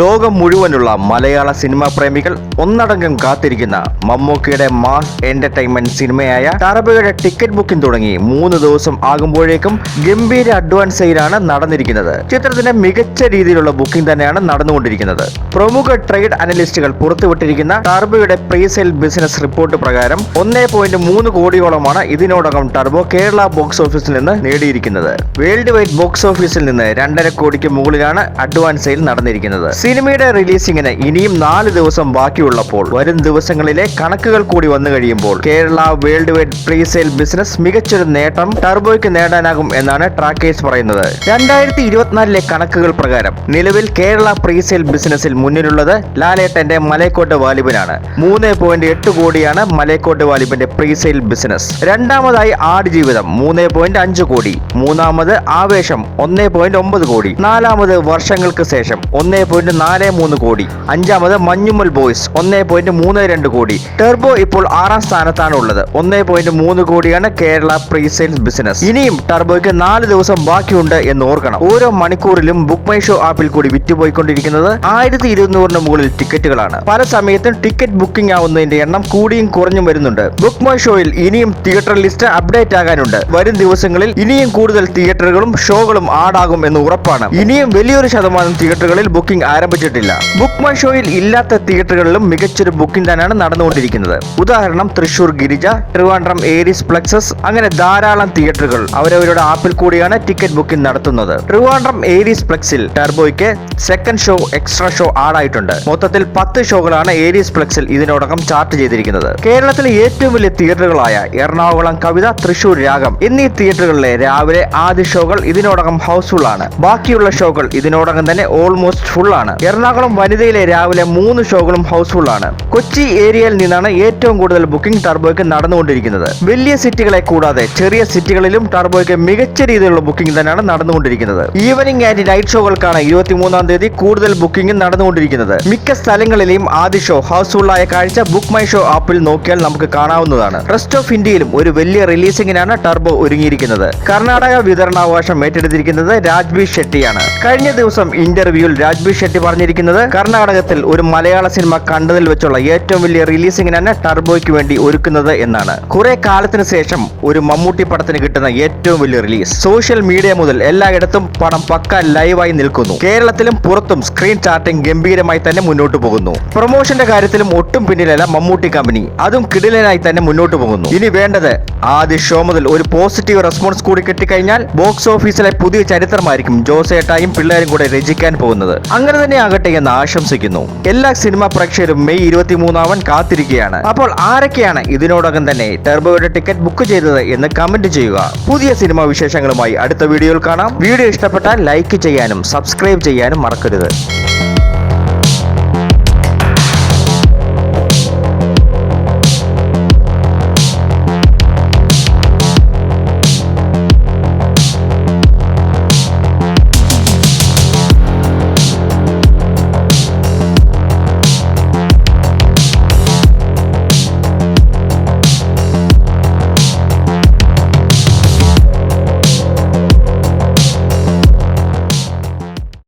ലോകം മുഴുവനുള്ള മലയാള സിനിമാ പ്രേമികൾ ഒന്നടങ്കം കാത്തിരിക്കുന്ന മമ്മൂക്കയുടെ മാസ് എന്റർടൈൻമെന്റ് സിനിമയായ തറബയുടെ ടിക്കറ്റ് ബുക്കിംഗ് തുടങ്ങി. മൂന്ന് ദിവസം ആകുമ്പോഴേക്കും ഗംഭീര അഡ്വാൻസ് സെയിലാണ് നടന്നിരിക്കുന്നത്. ചിത്രത്തിന്റെ മികച്ച രീതിയിലുള്ള ബുക്കിംഗ് തന്നെയാണ് നടന്നുകൊണ്ടിരിക്കുന്നത്. പ്രമുഖ ട്രേഡ് അനലിസ്റ്റുകൾ പുറത്തുവിട്ടിരിക്കുന്ന ടർബോയുടെ പ്രീസെയിൽ ബിസിനസ് റിപ്പോർട്ട് പ്രകാരം ഒന്നേ പോയിന്റ് മൂന്ന് കോടിയോളമാണ് ഇതിനോടകം ടർബോ കേരള ബോക്സ് ഓഫീസിൽ നിന്ന് നേടിയിരിക്കുന്നത്. വേൾഡ് വൈഡ് ബോക്സ് ഓഫീസിൽ നിന്ന് രണ്ടര കോടിക്ക് മുകളിലാണ് അഡ്വാൻസ് സെയിൽ നടന്നിരിക്കുന്നത്. സിനിമയുടെ റിലീസിംഗിന് ഇനിയും നാല് ദിവസം ബാക്കിയുള്ളപ്പോൾ വരും ദിവസങ്ങളിലെ കണക്കുകൾ കൂടി വന്നു കഴിയുമ്പോൾ Kerala world wide presale business മികച്ചൊരു നേട്ടം ടർബോയ്ക്ക് നേടാനാകും എന്നാണ് ട്രാക്കേഴ്സ് പറയുന്നത്. രണ്ടായിരത്തി ഇരുപത്തിനാലിലെ കണക്കുകൾ പ്രകാരം നിലവിൽ കേരള പ്രീസെയിൽ ബിസിനസ്സിൽ മുന്നിലുള്ളത് ലാലേട്ടന്റെ മലയക്കോട്ട് വാലിബനാണ്. മൂന്ന് പോയിന്റ് എട്ട് കോടിയാണ് മലയക്കോട്ട് വാലിബന്റെ പ്രീസെയിൽ ബിസിനസ്. രണ്ടാമതായി ആടുജീവിതം മൂന്ന് പോയിന്റ് അഞ്ച് കോടി. മൂന്നാമത് ആവേശം ഒന്ന് പോയിന്റ് ഒമ്പത് കോടി. നാലാമത് വർഷങ്ങൾക്ക് ശേഷം ഒന്നേ പോയിന്റ് നാല് മൂന്ന് കോടി. അഞ്ചാമത് മഞ്ഞുമ്മൽ ബോയ്സ് ഒന്നേ പോയിന്റ് മൂന്ന് രണ്ട് കോടി. ടെർബോ ഇപ്പോൾ ആറാം സ്ഥാനത്താണ് ഉള്ളത് ഒന്നേ പോയിന്റ് മൂന്ന് കോടിയാണ് കേരള പ്രീസെയിൽസ് ബിസിനസ്. ഇനിയും ടർബോയ്ക്ക് നാല് ദിവസം ബാക്കിയുണ്ട് എന്ന് ഓർക്കണം. ഓരോ മണിക്കൂറിലും ബുക്ക് മൈ ഷോ ആപ്പിൽ കൂടി വിറ്റുപോയിക്കൊണ്ടിരിക്കുന്നത് ആയിരത്തി ഇരുന്നൂറിന് മുകളിൽ ടിക്കറ്റുകളാണ്. പല സമയത്തും ടിക്കറ്റ് ബുക്കിംഗ് ആവുന്നതിന്റെ എണ്ണം കൂടിയും കുറഞ്ഞും വരുന്നുണ്ട്. ബുക്ക് മൈ ഷോയിൽ ഇനിയും തിയേറ്റർ ലിസ്റ്റ് അപ്ഡേറ്റ് ആകാനുണ്ട്. വരും ദിവസങ്ങളിൽ ഇനിയും കൂടുതൽ തിയേറ്ററുകളും ഷോകളും ആടാകും എന്ന് ഉറപ്പാണ്. ഇനിയും വലിയൊരു ശതമാനം തിയേറ്ററുകളിൽ ബുക്കിംഗ് ആരംഭിച്ചിട്ടില്ല. ബുക്ക് മൈ ഷോയിൽ ഇല്ലാത്ത തിയേറ്ററുകളിലും മികച്ചൊരു ബുക്കിംഗ് തന്നെയാണ് നടന്നുകൊണ്ടിരിക്കുന്നത്. ഉദാഹരണം തൃശൂർ ഗിരിജ ട്രിവാൻഡ്രം ഏരിസ് പ്ലക്സസ് അങ്ങനെ ധാരാളം തിയേറ്ററുകൾ അവരവരുടെ ആപ്പിൽ കൂടിയാണ് ടിക്കറ്റ് ബുക്കിംഗ് നടത്തുന്നത്. ട്രിവാൻഡ്രം ഏരീസ് പ്ലക്സിൽ ടർബോയ്ക്ക് സെക്കൻഡ് ഷോ എക്സ്ട്രാ ഷോ ആടായിട്ടുണ്ട് മൊത്തത്തിൽ പത്ത് ഷോകളാണ് ഏരീസ് പ്ലക്സിൽ ഇതിനോടകം ചാർട്ട് ചെയ്തിരിക്കുന്നത്. കേരളത്തിലെ ഏറ്റവും വലിയ തിയേറ്ററുകളായ എറണാകുളം കവിത തൃശൂർ രാഗം എന്നീ തിയേറ്ററുകളിലെ രാവിലെ ആദ്യ ഷോകൾ ഇതിനോടകം ഹൗസ്ഫുൾ ആണ് ബാക്കിയുള്ള ഷോകൾ ഇതിനോടകം തന്നെ ഓൾമോസ്റ്റ് ഫുൾ ആണ് എറണാകുളം വനിതയിലെ രാവിലെ മൂന്ന് ഷോകളും ഹൗസ്ഫുൾ ആണ് കൊച്ചി ഏരിയയിൽ നിന്നാണ് ഏറ്റവും കൂടുതൽ ബുക്കിംഗ് ടർബോയ്ക്ക് നടന്നുകൊണ്ടിരിക്കുന്നത്. വലിയ സിറ്റികളെ കൂടാതെ ചെറിയ സിറ്റികളിലും ടർബോയ്ക്ക് മികച്ച രീതിയിലുള്ള ബുക്കിംഗ് തന്നെയാണ് നടന്നുകൊണ്ടിരിക്കുന്നത്. ഈവനിംഗ് ആൻഡ് നൈറ്റ് ഷോകൾക്കാണ് ഇരുപത്തിമൂന്നാം തീയതി കൂടുതൽ ബുക്കിംഗ് നടന്നുകൊണ്ടിരിക്കുന്നത്. മിക്ക സ്ഥലങ്ങളിലെയും ആദ്യ ഷോ ഹൗസ്ഫുൾ ആയ കാഴ്ച ബുക്ക് മൈ ഷോ ആപ്പിൽ നോക്കിയാൽ നമുക്ക് കാണാവുന്നതാണ്. റെസ്റ്റ് ഓഫ് ഇന്ത്യയിലും ഒരു വലിയ റിലീസിംഗിനാണ് ടർബോ ഒരുങ്ങിയിരിക്കുന്നത്. കർണാടക വിതരണാവകാശം ഏറ്റെടുത്തിരിക്കുന്നത് രാജ്ബി ഷെട്ടിയാണ്. കഴിഞ്ഞ ദിവസം ഇന്റർവ്യൂവിൽ രാജ്ബി ഷെട്ടി പറഞ്ഞിരിക്കുന്നത് കർണാടകത്തിൽ ഒരു മലയാള സിനിമ കണ്ടതിൽ വെച്ചുള്ള ഏറ്റവും വലിയ റിലീസിംഗിനാണ് ടർബോയ്ക്ക് വേണ്ടി ഒരുക്കുന്നത് എന്നാണ്. കുറെ കാലത്തിന് ശേഷം ഒരു മമ്മൂട്ടി പടത്തിന് കിട്ടുന്ന ഏറ്റവും വലിയ റിലീസ് സോഷ്യൽ മീഡിയ മുതൽ എല്ലായിടത്തും പടം പക്ക ലൈവായി നിൽക്കുന്നു. കേരളത്തിലും പുറത്തും സ്ക്രീൻ ചാർട്ടിംഗ് ഗംഭീരമായി തന്നെ മുന്നോട്ട് പോകുന്നു. പ്രൊമോഷന്റെ കാര്യത്തിലും ഒട്ടും പിന്നിലല്ല മമ്മൂട്ടി കമ്പനി അതും കിടിലനായി തന്നെ മുന്നോട്ട് പോകുന്നു. ഇനി വേണ്ടത് ആദ്യ ഷോ മുതൽ ഒരു പോസിറ്റീവ് റെസ്പോൺസ് കൂടി കിട്ടിക്കഴിഞ്ഞാൽ ബോക്സ് ഓഫീസിലെ പുതിയ ചരിത്രമായിരിക്കും ജോസേട്ടായും പിള്ളേരും കൂടെ രചിക്കാൻ പോകുന്നത്. അങ്ങനെ തന്നെ ആകട്ടെ എന്ന് ആശംസിക്കുന്നു. എല്ലാ സിനിമാ പ്രേക്ഷകരും മെയ് ഇരുപത്തിമൂന്നാവൻ കാത്തിരിക്കുകയാണ്. അപ്പോൾ ആരൊക്കെയാണ് ഇതിനോടകം തന്നെ ടെർബോയുടെ ടിക്കറ്റ് ബുക്ക് ചെയ്തത് എന്ന് കമന്റ് ചെയ്യുക. പുതിയ സിനിമാ വിശേഷങ്ങളുമായി അടുത്ത വീഡിയോയിൽ കാണാം. വീഡിയോ ഇഷ്ടപ്പെട്ടാൽ ലൈക്ക് ചെയ്യാനും സബ്സ്ക്രൈബ് ചെയ്യാനും മറക്കരുത്.